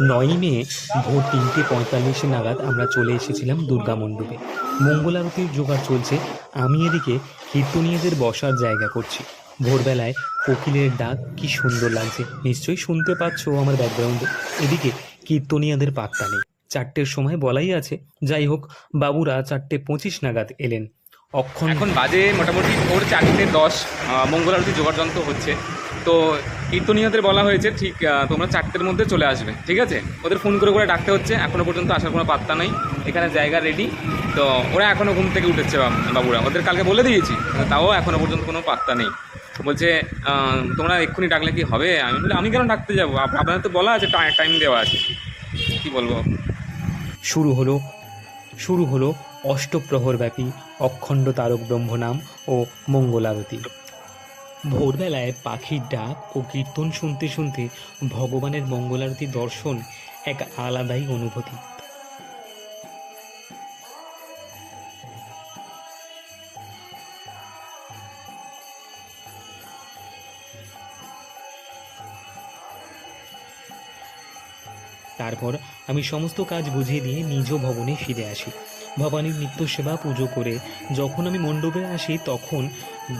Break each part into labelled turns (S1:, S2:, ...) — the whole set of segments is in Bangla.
S1: নয়ই মে ভোর তিনটে পঁয়তাল্লিশ নাগাদ আমরা চলে এসেছিলাম দুর্গা মণ্ডপে। মঙ্গল আরতির জোগাড় চলছে, আমি এদিকে কীর্তনীয়দের বসার জায়গা করছি। ভোরবেলায় কোকিলের ডাক কি সুন্দর লাগছে, নিশ্চয়ই শুনতে পাচ্ছ আমার ব্যাকগ্রাউন্ডে। এদিকে কীর্তনীয়দের পাত্তা নেই। চারটের সময় বলাই আছে, যাই হোক, বাবুরা চারটে পঁচিশ নাগাদ এলেন। অক্ষণ
S2: এখন বাজে মোটামুটি ভোর চারটে দশ মঙ্গল আরতি জোগাড় যন্ত্র হচ্ছে। তো কীর্তনীয়দের বলা হয়েছে ঠিক তোমরা চারটের মধ্যে চলে আসবে ঠিক আছে? ওদের ফোন করে করে ডাকতে হচ্ছে এখনও পর্যন্ত আসার কোনো পাত্তা নাই। এখানে জায়গা রেডি তো ওরা এখনও ঘুম থেকে উঠেছে বাবুরা। ওদের কালকে বলে দিয়েছি তাও এখনও পর্যন্ত কোনো পাত্তা নেই। বলছে তোমরা এক্ষুনি ডাকলে কি হবে? আমি বলি আমি কেন ডাকতে যাব? আপনাদের তো বলা আছে টাইম দেওয়া আছে। কি বলব?
S1: শুরু হলো শুরু হলো অষ্টপ্রহরব্যাপী অখণ্ড তারক ব্রহ্মনাম ও মঙ্গলারতি ভোরবেলায় পাখির ডাক ও কীর্তন শুনতে শুনতে ভগবানের মঙ্গলারতি দর্শন এক আলাদাই অনুভূতি। তারপর আমি সমস্ত কাজ বুঝিয়ে দিয়ে নিজ ভবনে ফিরে আসি। ভবানীর নিত্য সেবা পুজো করে যখন আমি মণ্ডপে আসি তখন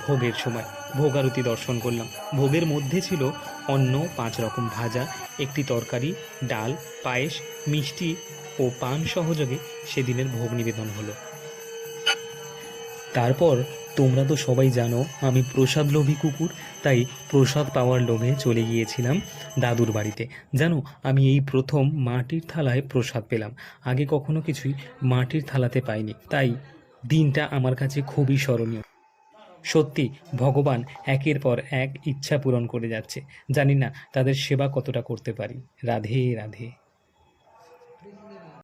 S1: ভোগের সময়, ভোগারতি দর্শন করলাম। ভোগের মধ্যে ছিল অন্ন, পাঁচ রকম ভাজা, একটি তরকারি, ডাল, পায়েস, মিষ্টি ও পান সহযোগে সেদিনের ভোগ নিবেদন হলো। তারপর তোমরা তো সবাই জানো, আমি প্রসাদ লোভী কুকুর, তাই প্রসাদ পাওয়ার লোভে চলে গিয়েছিলাম দাদুর বাড়িতে। জানো, আমি এই প্রথম মাটির থালায় প্রসাদ পেলাম। আগে কখনো কিছুই মাটির থালাতে পাইনি, তাই দিনটা আমার কাছে খুবই স্মরণীয়। সত্যি, ভগবান একের পর এক ইচ্ছা পূরণ করে যাচ্ছে। জানি না তাদের সেবা কতটা করতে পারি। রাধে রাধে।